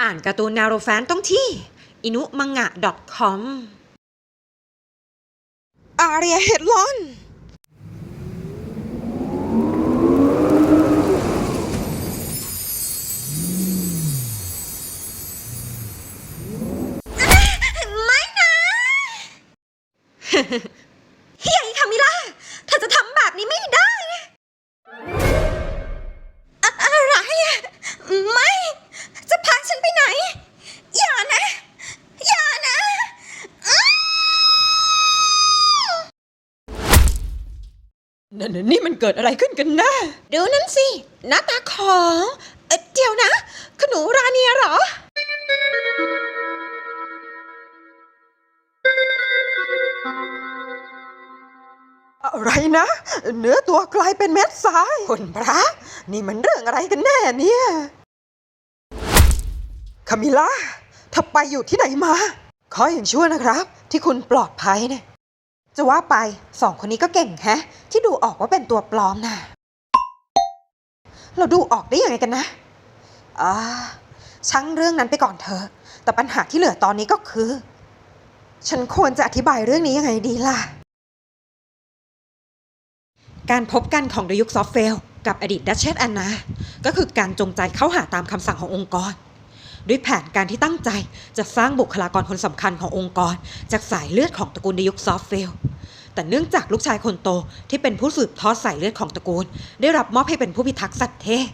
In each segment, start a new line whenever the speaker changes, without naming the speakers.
อ่านการ์ตูนนาโรแฟนต้องที่อินุมังงะ .com อาเรียเฮดลอน เกิ
ดอะไรขึ้นกันแน่
ดูนั่นสิ หน้าตาของเอ่อเดี๋ยวนะ ขนูราเนียเหรอ
อะไรนะ เนื้อตัวกลายเป็นเม็ดทรายคนพระ นี่มันเรื่องอะไรกันแน่เนี่ยคามิล่าถ้าไปอยู่ที่ไหนมาขออย่างชั่วนะครับ ที่คุณปลอดภัยเนี่ย
จะว่าไปสองคนนี้ก็เก่งแฮะ ที่ดูออกว่าเป็นตัวปลอมน่ะ เราดูออกได้ยังไงกันนะอ่าช่างเรื่องนั้นไปก่อนเถอะแต่ปัญหาที่เหลือตอนนี้ก็คือ ฉันควรจะอธิบายเรื่องนี้ยังไงดีล่ะ การพบกันของดยุคซอฟเฟลกับอดีตดัชเชสแอนนา ก็คือการจงใจเข้าหาตามคำสั่งขององค์กร ด้วยแผนการที่ตั้งใจจะสร้างบุคลากรคนสำคัญขององค์กร จากสายเลือดของตระกูลในยุคซอฟเฟลแต่เนื่องจากลูกชายคนโตที่เป็นผู้สืบทอดสายเลือดของตระกูล ได้รับมอบให้เป็นผู้พิทักษ์สัตว์เทพ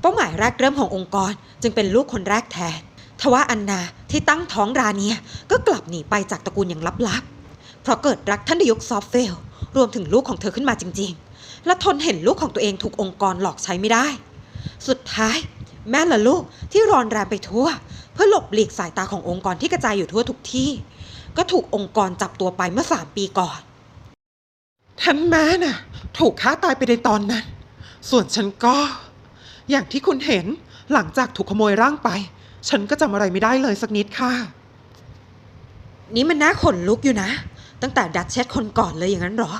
เป้าหมายแรกเริ่มขององค์กร จึงเป็นลูกคนแรกแทน ทว่าอันนาที่ตั้งท้องราเนียก็กลับหนีไปจากตระกูลอย่างลับๆ เพราะเกิดรักท่านดยุคซอฟเฟล รวมถึงลูกของเธอขึ้นมาจริง ๆ และทนเห็นลูกของตัวเองถูกองค์กรหลอกใช้ไม่ได้ สุดท้าย แม่ละลูกที่รอนแรมไปทั่ว เพื่อหลบหลีกสายตาขององค์กรที่กระจายอยู่ทั่วทุกที่ ก็ถูกองค์กรจับตัวไปเมื่อสามปีก่อน
ท่านแม่น่ะ ถูกฆ่าตายไปในตอนนั้น ส่วนฉันก็ อย่างที่คุณเห็นหลังจากถูกขโมยร่างไป ฉันก็จำอะไรไม่ได้เลยสักนิดค่ะ
นี่มันน่าขนลุกอยู่นะ ตั้งแต่ดัชเชสคนก่อนเลยอย่างนั้นหรอ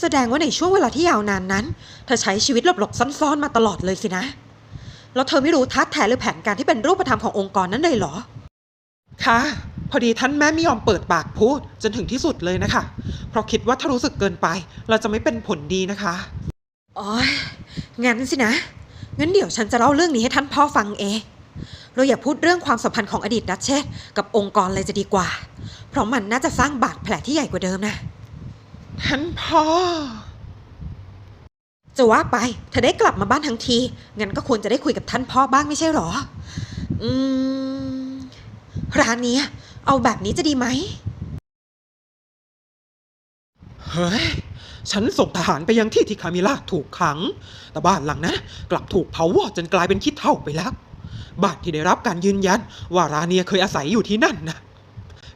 แสดงว่าในช่วงเวลาที่ยาวนานนั้น เธอใช้ชีวิตหลบๆซ่อนๆมาตลอดเลยสินะ แล้วเธอไม่รู้ทัดแท้หรือแผนการที่เป็นรูปธรรมขององค์กรนั้นเลยเหรอ
ค่ะ พอดีท่านแม่ไม่ยอมเปิดปากพูดจนถึงที่สุดเลยนะคะ เพราะคิดว่าถ้ารู้สึกเกินไป เราจะไม่เป็นผลดีนะคะ
อ๋องั้นสินะ งั้นเดี๋ยวฉันจะเล่าเรื่องนี้ให้ท่านพ่อฟังเอง เราอย่าพูดเรื่องความสัมพันธ์ของอดีตดัชเชสกับองค์กรเลยจะดีกว่า เพราะมันน่าจะสร้างบาดแผลที่ใหญ่กว่าเดิมนะ
ท่านพ่อ
จะว่าไปเธอได้กลับมาบ้านทั้งที งั้นก็ควรจะได้คุยกับท่านพ่อบ้างไม่ใช่หรอ อืม ร้านเนี้ยเอาแบบนี้จะดีไหม
เฮ้ย ฉันส่งทหารไปยังที่ที่คามิล่าถูกขัง แต่บ้านหลังนั้นกลับถูกเผาวอดจนกลายเป็นขี้เถ้าไปแล้ว บ้านที่ได้รับการยืนยัน ว่าราเนียเคยอาศัยอยู่ที่นั่นนะ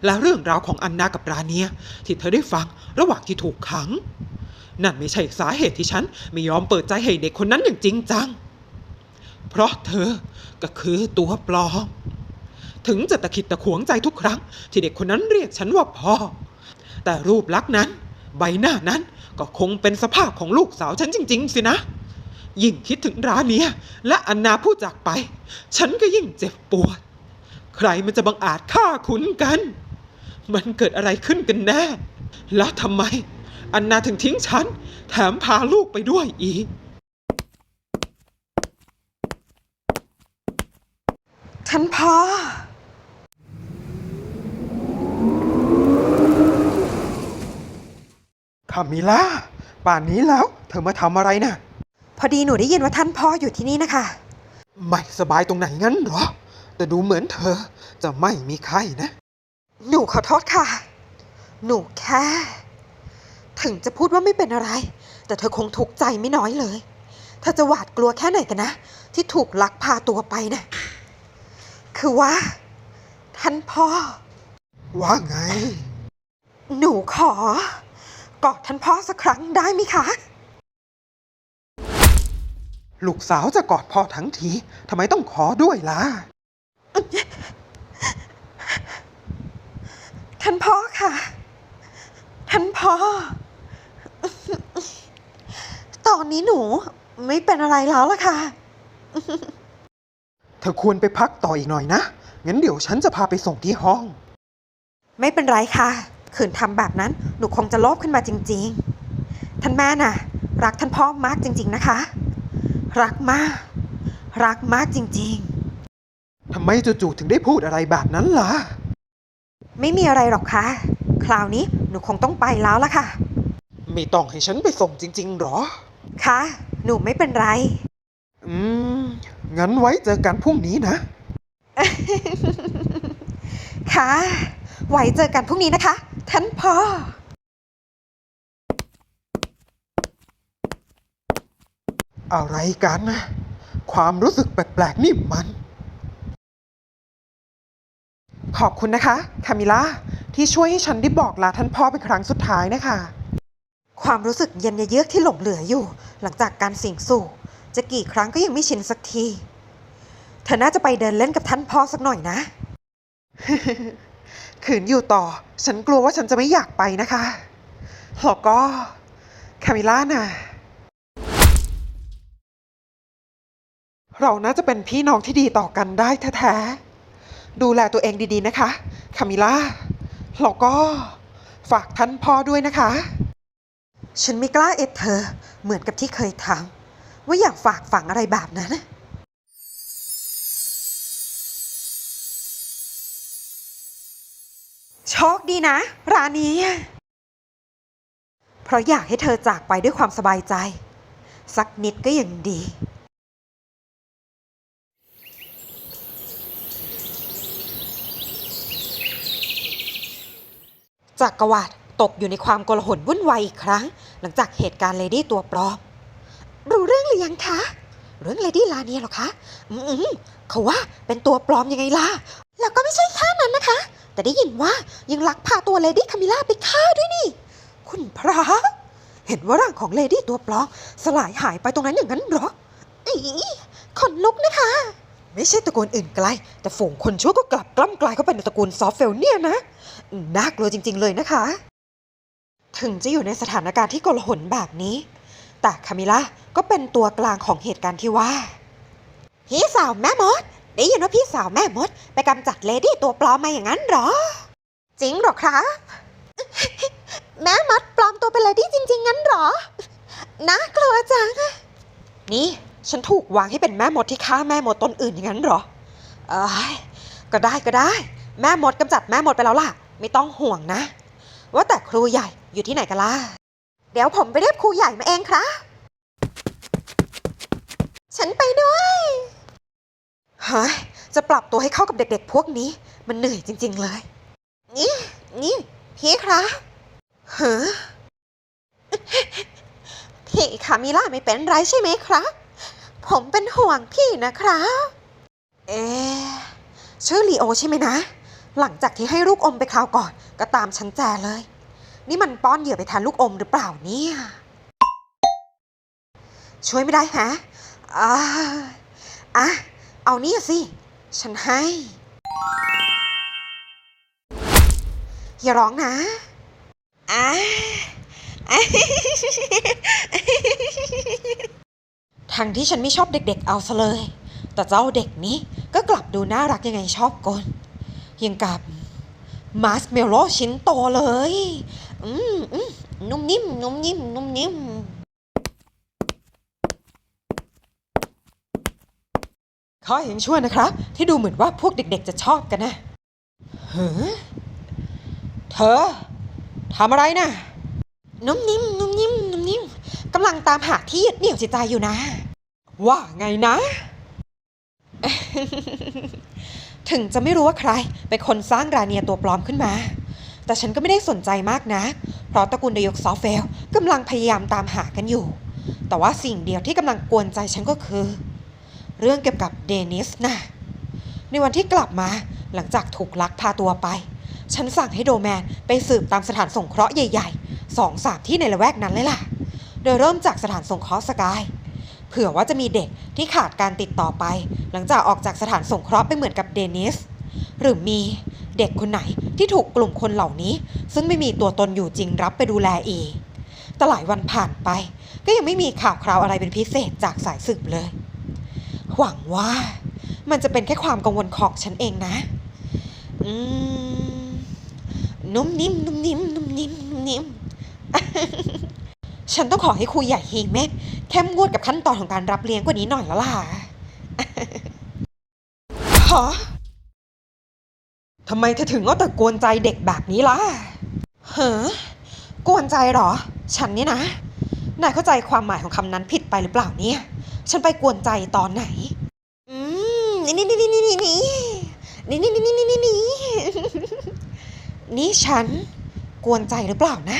และเรื่องราวของอันนากับราเนีย ที่เธอได้ฟังระหว่างที่ถูกขัง นั่นไม่ใช่สาเหตุที่ฉันไม่ยอมเปิดใจให้เด็กคนนั้นอย่างจริงจัง เพราะเธอก็คือตัวปลอม ถึงจะตะขิดตะขวงใจทุกครั้ง ที่เด็กคนนั้นเรียกฉันว่าพ่อ แต่รูปลักษณ์นั้น ใบหน้านั้นก็คงเป็นสภาพของลูกสาวฉันจริง ๆ สินะ ยิ่งคิดถึงร้านเนี้ยและอันนาผู้จากไป ฉันก็ยิ่งเจ็บปวด ใครมันจะบังอาจฆ่าคุณกัน มันเกิดอะไรขึ้นกันแน่ แล้วทำไม อันนาถึงทิ้งฉัน แถมพาลูกไปด้วยอีก
ท่านพ่อ
คามิล่า ป่านนี้แล้ว เธอมาทำอะไรนะ่ะ
พอดีหนูได้ยินว่าท่านพ่ออยู่ที่นี่นะคะ
ไม่สบายตรงไหนงั้นเหรอ แต่ดูเหมือนเธอจะไม่มีไข้นะ
หนูขอโทษค่ะ หนูแค่ ถึงจะพูดว่าไม่เป็นอะไร แต่เธอคงทุกข์ใจไม่น้อยเลย เธอจะหวาดกลัวแค่ไหนกันนะ ที่ถูกลักพาตัวไปนะ่ะคือว่า ท่านพ่อ
ว่าไง
หนูขอกอดท่านพ่อสักครั้งได้ไหมคะ
ลูกสาวจะกอดพ่อทั้งทีทำไมต้องขอด้วยล่ะ
ท่านพ่อค่ะ ท่านพ่อ ตอนนี้หนูไม่เป็นอะไรแล้วล่ะค่ะ
เธอควรไปพักต่ออีกหน่อยนะ งั้นเดี๋ยวฉันจะพาไปส่งที่ห้อง
ไม่เป็นไรค่ะ ขืนทำแบบนั้นหนูคงจะโลภขึ้นมาจริง ๆ ท่านแม่น่ะ รักท่านพ่อมากจริง ๆนะคะ รักมาก รักมากจริง
ทำไมจู่ๆถึงได้พูดอะไรแบบนั้นล่ะ
ๆไม่มีอะไรหรอกค่ะ คราวนี้หนูคงต้องไปแล้วล่ะค่ะ
ไม่ต้องให้ฉันไปส่งจริง ๆ หรอ
ค่ะ หนูไม่เป็นไร
อืม งั้นไว้เจอกันพรุ่งนี้นะ
ค่ะ ไว้เจอกันพรุ่งนี้นะคะ ท่านพ่อ
อะไรกันนะ ความรู้สึกแปลกๆนี่มัน ขอบคุณนะคะ คามิล่าที่ช่วยให้ฉันได้บอกลาท่านพ่อเป็นครั้งสุดท้ายนะคะ
ความรู้สึกเย็นเยือกที่หลงเหลืออยู่ หลังจากการสิงสู่ จะกี่ครั้งก็ยังไม่ชินสักที เธอน่าจะไปเดินเล่นกับท่านพ่อสักหน่อยนะ
ขืนอยู่ต่อ ฉันกลัวว่าฉันจะไม่อยากไปนะคะแล้วก็คามิล่าน่ะ เราน่าจะเป็นพี่น้องที่ดีต่อกันได้แท้ๆ ดูแลตัวเองดีๆนะคะ คามิล่าแล้วก็ฝากท่านพ่อด้วยนะคะ
ฉันไม่กล้าเอ็ดเธอ เหมือนกับที่เคยทำว่าอยากฝากฝังอะไรแบบนั้นโชคดีนะ ร้านนี้ เพราะอยากให้เธอจากไปด้วยความสบายใจ สักนิดก็ยังดี จากกรวาด ตกอยู่ในความโกลาหลวุ่นวายอีกครั้ง หลังจากเหตุการณ์เลดี้ตัวปลอม รู้เรื่องหรือยังคะ เรื่องเลดี้ลาเนียหรอคะ อืมเขาว่าเป็นตัวปลอมยังไงล่ะ แล้วก็ไม่ใช่แค่นั้นนะคะ แต่ได้ยินว่ายังลักพาตัวเลดี้คามิล่าไปฆ่าด้วยนี่ คุณพระ เห็นว่าร่างของเลดี้ตัวปลอมสลายหายไปตรงนั้นอย่างนั้นเหรออีขนลุกนะคะ ไม่ใช่ตระกูลอื่นไกล แต่ฝูงคนชั่วก็กลับกล้ำกลายเข้าไปในตระกูลซอฟเฟลเนี่ยนะ น่ากลัวจริง ๆ เลยนะคะ ถึงจะอยู่ในสถานการณ์ที่โกลหลแบบนี้ แต่คามิล่าก็เป็นตัวกลางของเหตุการณ์ที่ว่า พี่สาวแม่มด ได้ยินว่าพี่สาวแม่มด ไปกำจัดเลดี้ตัวปลอมมาอย่างนั้นหรอ จริงหรอครับแม่มดปลอมตัวเป็นเลดี้จริง ๆ งั้นหรอน่ากลัวจัง นี่ฉันถูกวางให้เป็นแม่มดที่ฆ่าแม่มดตนอื่นอย่างนั้นหรอ เอ้ยก็ได้ก็ได้ แม่มดกำจัดแม่มดไปแล้วล่ะ ไม่ต้องห่วงนะ ว่าแต่ครูใหญ่อยู่ที่ไหนกันล่ะ เดี๋ยวผมไปเรียกครูใหญ่มาเองครับ ฉันไปด้วยเฮ้ยจะปรับตัวให้เข้ากับเด็กๆ พวกนี้ มันเหนื่อยจริง ๆ เลย นี่นี่พี่ครับเฮ้อพี่คามิล่าไม่เป็นไรใช่ไหมครับ ผมเป็นห่วงพี่นะครับ เอ๊ชื่อลีโอใช่ไหมนะ หลังจากที่ให้ลูกอมไปคราวก่อน ก็ตามฉันแจเลย นี่มันป้อนเหยื่อไปทานลูกอมหรือเปล่าเนี่ย ช่วยไม่ได้ฮะอ่าอะ เอานี่สิ ฉันให้ อย่าร้องนะอะทั้งที่ฉันไม่ชอบเด็กๆเอาซะเลย แต่เจ้าเด็กนี้ก็กลับดูน่ารักยังไงชอบกล ยังกับมาสเมลโลชิ้นโตเลย อืมอืมนุ่มนิ่มนุ่มนิ่มนุ่มนิ่มข้อยังชั่วนะครับ ที่ดูเหมือนว่าพวกเด็กๆจะชอบกันนะเฮ้อเธอทำอะไรน่ะนุ่มนิ่มนุ่มนิ่มนุ่มนิ่มกำลังตามหาที่ยึดเหนี่ยวจิตใจอยู่นะ ว่าไงนะ ถึงจะไม่รู้ว่าใครเป็นคนสร้างราเนียตัวปลอมขึ้นมา แต่ฉันก็ไม่ได้สนใจมากนะเพราะตระกูลเดยกซอฟเฟลกำลังพยายามตามหากันอยู่ แต่ว่าสิ่งเดียวที่กำลังกวนใจฉันก็คือ เรื่องเกี่ยวกับเดนิสนะในวันที่กลับมาหลังจากถูกลักพาตัวไป ฉันสั่งให้โดแมนไปสืบตามสถานสงเคราะห์ใหญ่ๆสองสามที่ในละแวกนั้นเลยล่ะ โดยเริ่มจากสถานสงเคราะห์สกาย เผื่อว่าจะมีเด็กที่ขาดการติดต่อไป หลังจากออกจากสถานสงเคราะห์ไปเหมือนกับเดนิส หรือมีเด็กคนไหนที่ถูกกลุ่มคนเหล่านี้ ซึ่งไม่มีตัวตนอยู่จริงรับไปดูแลอีกแต่หลายวันผ่านไป ก็ยังไม่มีข่าวคราวอะไรเป็นพิเศษจากสายสืบเลย หวังว่ามันจะเป็นแค่ความกังวลของฉันเองนะ อืมนุ่มนิ่มนุ่มนิ่มนุ่มนิ่มนุ่มนิ่ม ฉันต้องขอให้ครูใหญ่เฮงเมกเข้มงวดกับขั้นตอนของการรับเลี้ยงกว่านี้หน่อยแล้วล่ะฮะทำไมเธอถึงเอาแต่กวนใจเด็กแบบนี้ล่ะเฮ้อกวนใจหรอ ฉันนี่นะ นายเข้าใจความหมายของคำนั้นผิดไปหรือเปล่าเนี่ย ฉันไปกวนใจตอนไหน อืม นี่นี่นี่นี่นี่นี่นี่นี่นี่นี่นี่นี่นี่ฉันกวนใจหรือเปล่านะ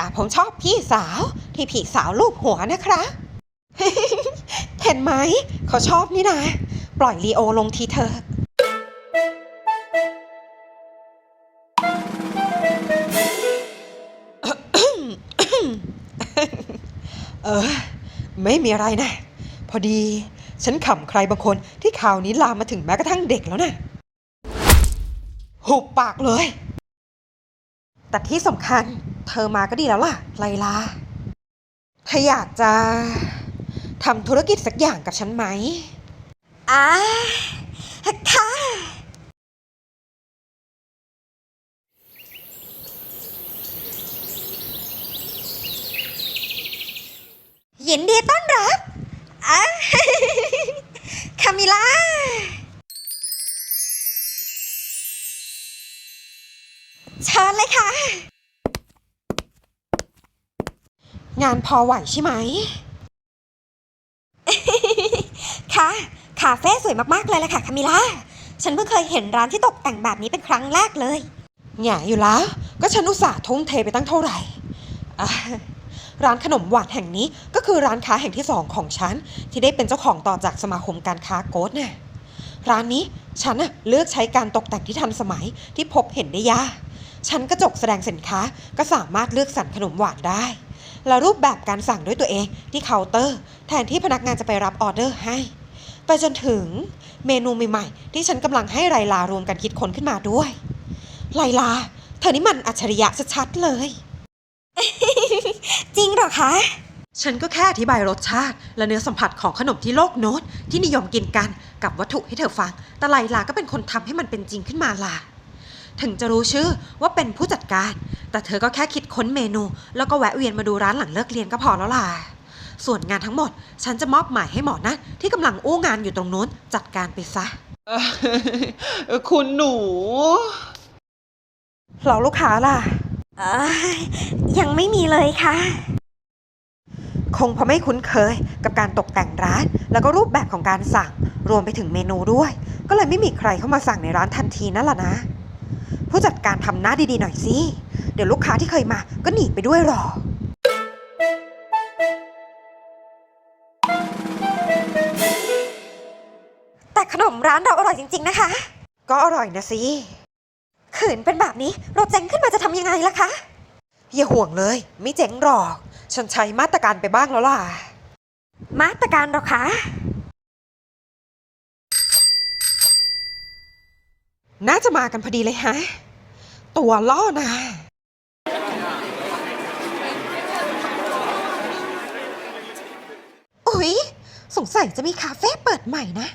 แต่ผมชอบพี่สาวที่พี่สาวลูกหัวนะครับเห็นไหมเขาชอบนี่นะ ปล่อยลีโอลงทีเถอะเออ ไม่มีอะไรนะ พอดี ฉันขำใครบางคนที่ข่าวนี้ลามมาถึงแม้กระทั่งเด็กแล้วนะหุบปากเลย แต่ที่สำคัญ เธอมาก็ดีแล้วล่ะ ไลลาเธออยากจะทำธุรกิจสักอย่างกับฉันไหมอ่าค่ะ ยินดีต้อนรับอะ คามิล่า เชิญเลยค่ะ งานพอไหวใช่ไหม ค่ะ คาเฟ่สวยมากๆเลยแหละค่ะคามิล่า ฉันเพิ่งเคยเห็นร้านที่ตกแต่งแบบนี้เป็นครั้งแรกเลยแง่อยู่แล้ว ก็ฉันอุตส่าห์ทุ่มเทไปตั้งเท่าไหร่อะร้านขนมหวานแห่งนี้ก็คือร้านค้าแห่งที่สองของฉัน ที่ได้เป็นเจ้าของต่อจากสมาคมการค้าโกดน่ะร้านนี้ฉันน่ะเลือกใช้การตกแต่งที่ทันสมัยที่พบเห็นได้ยากชั้นกระจกแสดงสินค้าก็สามารถเลือกสรรขนมหวานได้ และรูปแบบการสั่งด้วยตัวเองที่เคาน์เตอร์ แทนที่พนักงานจะไปรับออเดอร์ให้ ไปจนถึงเมนูใหม่ๆที่ฉันกำลังให้ไลลารวมกันคิดค้นขึ้นมาด้วยไลลาเธอนี่มันอัจฉริยะชัดๆเลย จริงเหรอคะ ฉันก็แค่อธิบายรสชาติ และเนื้อสัมผัสของขนมที่โลกโน้ตที่นิยมกินกันกับวัตถุให้เธอฟัง แต่ไลลาก็เป็นคนทำให้มันเป็นจริงขึ้นมาล่ะ ถึงจะรู้ชื่อว่าเป็นผู้จัดการ แต่เธอก็แค่คิดค้นเมนู แล้วก็แวะเวียนมาดูร้านหลังเลิกเรียนก็พอแล้วล่ะ ส่วนงานทั้งหมด ฉันจะมอบหมายให้หมอนะที่กำลังอู้งานอยู่ตรงนู้นจัดการไปซะ
เอ่อคุณหนู
เราลูกค้าล่ะ ยังไม่มีเลยค่ะ คงเพราะไม่คุ้นเคยกับการตกแต่งร้าน แล้วก็รูปแบบของการสั่ง รวมไปถึงเมนูด้วย ก็เลยไม่มีใครเข้ามาสั่งในร้านทันทีนั่นแหละนะ ผู้จัดการทำหน้าดีๆหน่อยสิ เดี๋ยวลูกค้าที่เคยมาก็หนีไปด้วยหรอ แต่ขนมร้านเราอร่อยจริง ๆ นะคะ ก็อร่อยนะสิขืนเป็นแบบนี้เราเจ๊งขึ้นมาจะทำยังไงล่ะคะ อย่าห่วงเลย ไม่เจ๊งหรอก ฉันใช้มาตรการไปบ้างแล้วล่ะ มาตรการหรอคะ น่าจะมากันพอดีเลยฮะ ตัวล่อนะอุ๊ย สงสัยจะมีคาเฟ่เปิดใหม่นะ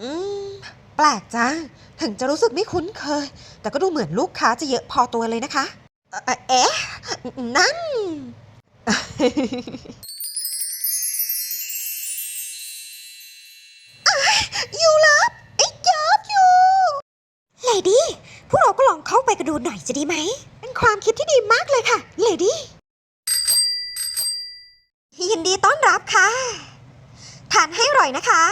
อืม แปลกจัง ถึงจะรู้สึกไม่คุ้นเคย แต่ก็ดูเหมือนลูกค้าจะเยอะพอตัวเลยนะคะ เอ่อเอ๊ะ นั่น เข้าไปกันดูหน่อยจะดีไหม เป็นความคิดที่ดีมากเลยค่ะ เลดี้ ยินดีต้อนรับค่ะ ทานให้อร่อยนะคะ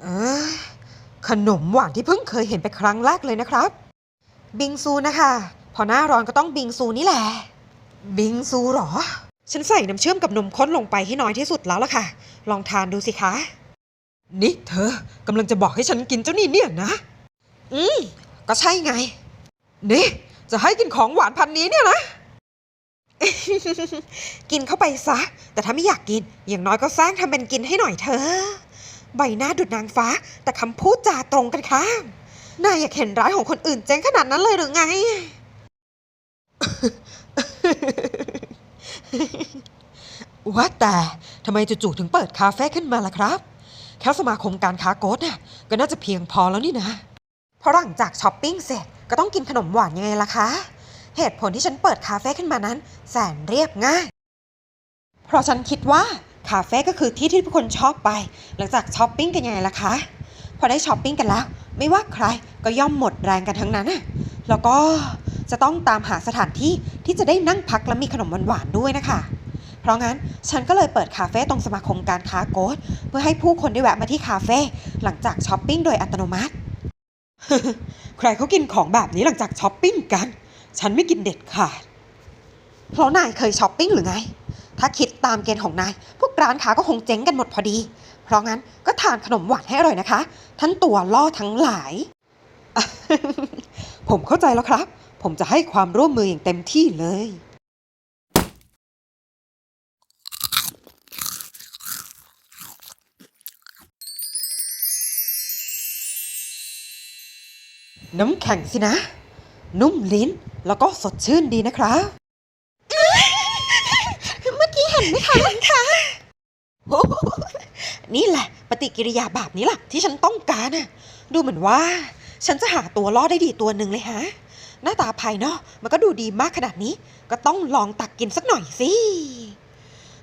เออขนมหวานที่เพิ่งเคยเห็นไปครั้งแรกเลยนะครับ บิงซูนะคะ พอหน้าร้อนก็ต้องบิงซูนี่แหละ บิงซูเหรอ ฉันใส่น้ำเชื่อมกับนมข้นลงไปให้น้อยที่สุดแล้วล่ะค่ะ ลองทานดูสิคะ นี่เธอกำลังจะบอกให้ฉันกินเจ้านี่เนี่ยนะ อืม ก็ใช่ไง นี่ จะให้กินของหวานพันนี้เนี่ยนะ กินเข้าไปซะ แต่ถ้าไม่อยากกิน อย่างน้อยก็สร้างทำเป็นกินให้หน่อยเธอะใบหน้าดุดนางฟ้า แต่คำพูดจาตรงกันข้าม นายอยากเห็นร้ายของคนอื่นเจ๊งขนาดนั้นเลยหรือไงอว่าแต่ทำไมจู่ๆถึงเปิดคาเฟ่ขึ้นมาล่ะครับ แค่สมาคมการค้าโกดน่ะก็น่าจะเพียงพอแล้วนี่นะเพราะหลังจากช้อปปิ้งเสร็จก็ต้องกินขนมหวานยังไงล่ะคะ เหตุผลที่ฉันเปิดคาเฟ่ขึ้นมานั้น แสนเรียบง่าย เพราะฉันคิดว่าคาเฟ่ก็คือที่ที่ทุกคนชอบไป หลังจากช้อปปิ้งกันยังไงล่ะคะ พอได้ช้อปปิ้งกันแล้ว ไม่ว่าใครก็ย่อมหมดแรงกันทั้งนั้นน่ะแล้วก็จะต้องตามหาสถานที่ที่จะได้นั่งพักและมีขนมหวานๆด้วยนะคะ เพราะงั้นฉันก็เลยเปิดคาเฟ่ตรงสมาคมการค้าโกดเพื่อให้ผู้คนได้แวะมาที่คาเฟ่หลังจากช้อปปิ้งโดยอัตโนมัติ ใครเขากินของแบบนี้หลังจากช้อปปิ้งกัน ฉันไม่กินเด็ดขาด เพราะนายเคยช้อปปิ้งหรือไง ถ้าคิดตามเกณฑ์ของนาย พวกร้านค้าก็คงเจ๊งกันหมดพอดี เพราะงั้นก็ทานขนมหวานให้อร่อยนะคะท่านตัวล่อทั้งหลาย ผมเข้าใจแล้วครับ ผมจะให้ความร่วมมืออย่างเต็มที่เลย น้ำแข็งสินะ นุ่มลิ้นแล้วก็สดชื่นดีนะครับ เมื่อกี้เห็นไหมคะคะโอ้โหนี่แหละ ปฏิกิริยาแบบนี้ล่ะ ที่ฉันต้องการน่ะ ดูเหมือนว่า ฉันจะหาตัวล่อได้ดีตัวหนึ่งเลยฮะ หน้าตาภายนอกมันก็ดูดีมากขนาดนี้ ก็ต้องลองตักกินสักหน่อยสิ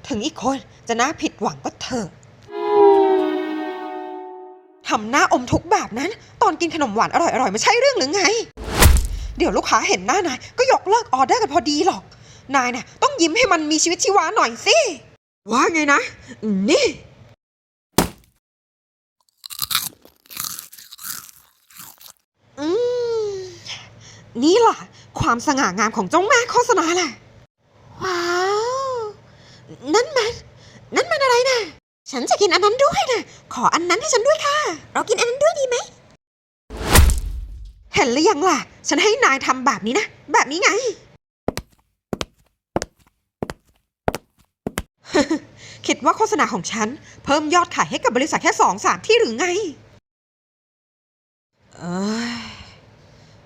ถึงอีกคนจะน่าผิดหวังก็เถอะ ทำหน้าอมทุกข์แบบนั้น ตอนกินขนมหวานอร่อยๆไม่ใช่เรื่องหรือไง เดี๋ยวลูกค้าเห็นหน้านายก็ยกเลิกออเดอร์กันพอดีหรอก นายน่ะต้องยิ้มให้มันมีชีวิตชีวาหน่อยสิ ว่าไงนะ นี่ อืม นี่ล่ะ ความสง่างามของเจ้าแม่โฆษณาแหละ ว้าว นั่นมัน นั่นมันอะไรนะ ฉันจะกินอันนั้นด้วยนะ ขออันนั้นให้ฉันด้วยค่ะ เรากินอันนั้นด้วยดีไหม เห็นหรือยังล่ะ ฉันให้นายทำแบบนี้นะ แบบนี้ไง คิดว่าโฆษณาของฉัน เพิ่มยอดขายให้กับบริษัทแค่สองสามที่หรือไง เอย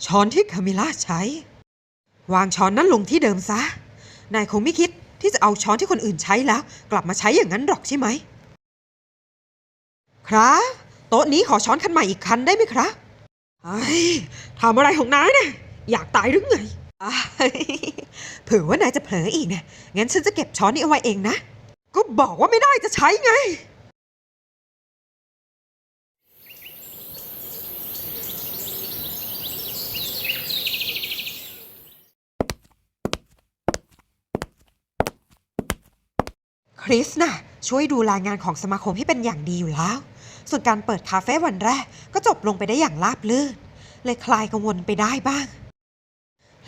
ช้อนที่คามิล่าใช้ วางช้อนนั้นลงที่เดิมซะ นายคงไม่คิดที่จะเอาช้อนที่คนอื่นใช้แล้ว กลับมาใช้อย่างนั้นหรอกใช่ไหม ครับโต๊ะนี้ขอช้อนคันใหม่อีกคันได้ไหมครับไอ้ทำอะไรของนายเนี่ยอยากตายหรือไงเผื่อว่านายจะเผลออีกเนี่ยงั้นฉันจะเก็บช้อนนี้เอาไว้เองนะ ก็บอกว่าไม่ได้จะใช้ไง คริสน่ะช่วยดูแลงานของสมาคมให้เป็นอย่างดีอยู่แล้ว ส่วนการเปิดคาเฟ่วันแรกก็จบลงไปได้อย่างราบรื่น เลยคลายกังวลไปได้บ้าง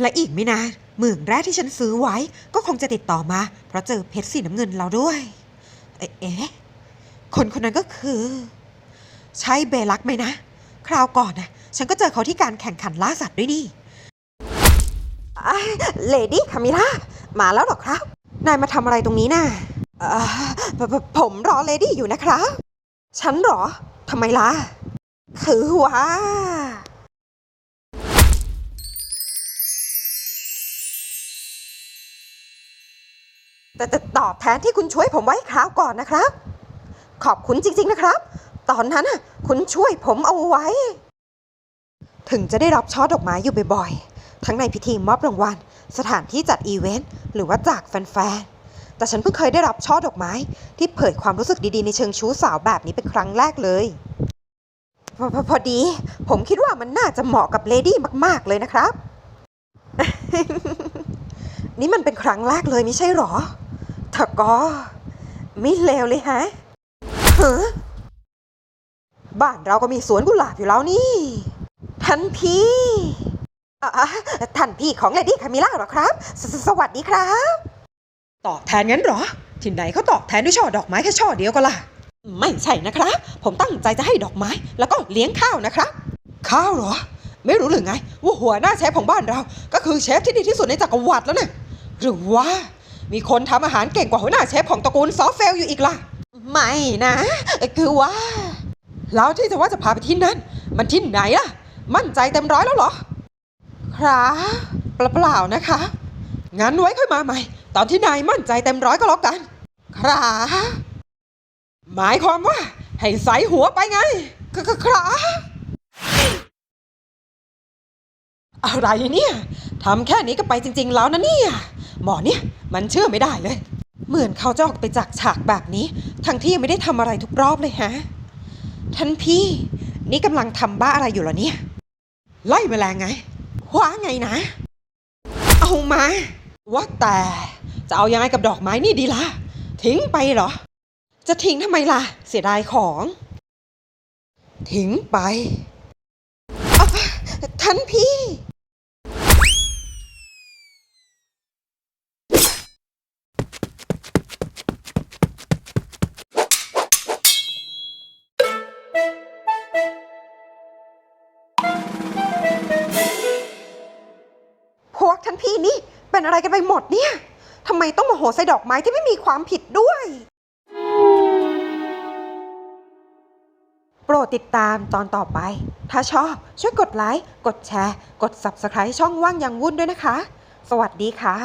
และอีกไม่นานหมื่นแรกที่ฉันซื้อไว้ก็คงจะติดต่อมา เพราะเจอเพชรสีน้ำเงินเราด้วย เอ๊ะเอ๊ะคนคนนั้นก็คือ ใช่เบลักไหมนะ คราวก่อนน่ะฉันก็เจอเขาที่การแข่งขันล่าสัตว์ด้วยนี่เลดี้คามิล่ามาแล้วเหรอครับ นายมาทำอะไรตรงนี้น่ะเอ่อผผผมรอเลดี้อยู่นะครับ ฉันเหรอทำไมล่ะ คือว่าแต่แต่ตอบแทนที่คุณช่วยผมไว้คราวก่อนนะครับ ขอบคุณจริง ๆนะครับ ตอนนั้นน่ะคุณช่วยผมเอาไว้ ถึงจะได้รับช่อดอกไม้อยู่บ่อยๆ ทั้งในพิธีมอบรางวัล สถานที่จัดอีเวนต์ หรือว่าจากแฟนๆ แต่ฉันเพิ่งเคยได้รับช่อดอกไม้ ที่เผยความรู้สึกดีๆในเชิงชู้สาวแบบนี้เป็นครั้งแรกเลยพอพอพอดี ผมคิดว่ามันน่าจะเหมาะกับเลดี้มาก ๆ เลยนะครับ นี่มันเป็นครั้งแรกเลยไม่ใช่หรอถ้าก็ไม่เลวเลยฮะฮ้อบ้านเราก็มีสวนกุหลาบอยู่แล้วนี่ ท่านพี่ท่านพี่ของเลดี้คามิล่าเหรอครับสสวัสดีครับ ตอบแทนงั้นเหรอ ที่ไหนเขาตอบแทนด้วยช่อดอกไม้แค่ช่อเดียวก็ล่ะ ไม่ใช่นะครับ ผมตั้งใจจะให้ดอกไม้ แล้วก็เลี้ยงข้าวนะครับ ข้าวเหรอ ไม่รู้หรือไง ว่าหัวหน้าเชฟของบ้านเรา ก็คือเชฟที่ดีที่สุดในจักรวรรดิแล้วนี่ยหรือว่า มีคนทำอาหารเก่งกว่าหัวหน้าเชฟของตระกูลซอฟเฟลอยู่อีกล่ะ ไม่นะ คือว่า แล้วที่จะว่าจะพาไปที่นั่น มันที่ไหนล่ะ มั่นใจเต็มร้อยแล้วเหรอ ครับเปล่าๆนะคะ งั้นไว้ค่อยมาใหม่ ตอนที่นายมั่นใจเต็มร้อยก็แล้วกัน คราหมายความว่า ให้ใส่หัวไปไงคคคราอะไรเนี่ยทำแค่นี้ก็ไปจริง ๆ แล้วนะเนี่ย หมอเนี่ย มันเชื่อไม่ได้เลย เหมือนเขาจะออกไปจากฉากแบบนี้ ทั้งที่ยังไม่ได้ทำอะไรทุกรอบเลยฮะ ท่านพี่ นี่กำลังทำบ้าอะไรอยู่เหรอเนี่ย ไล่แมลงไง ว่าไงนะ เอามา ว่าแต่จะเอายังไงกับดอกไม้นี่ดีล่ะ ทิ้งไปเหรอ จะทิ้งทำไมล่ะ เสียดายของ ทิ้งไปท่านพี่ อะไรกันไปหมดเนี่ยทำไมต้องมาโหใส่ดอกไม้ที่ไม่มีความผิดด้วย โปรดติดตามตอนต่อไป ถ้าชอบช่วยกดไลค์ กดแชร์ กด Subscribe ช่องว่างยังวุ่นด้วยนะคะ สวัสดีค่ะ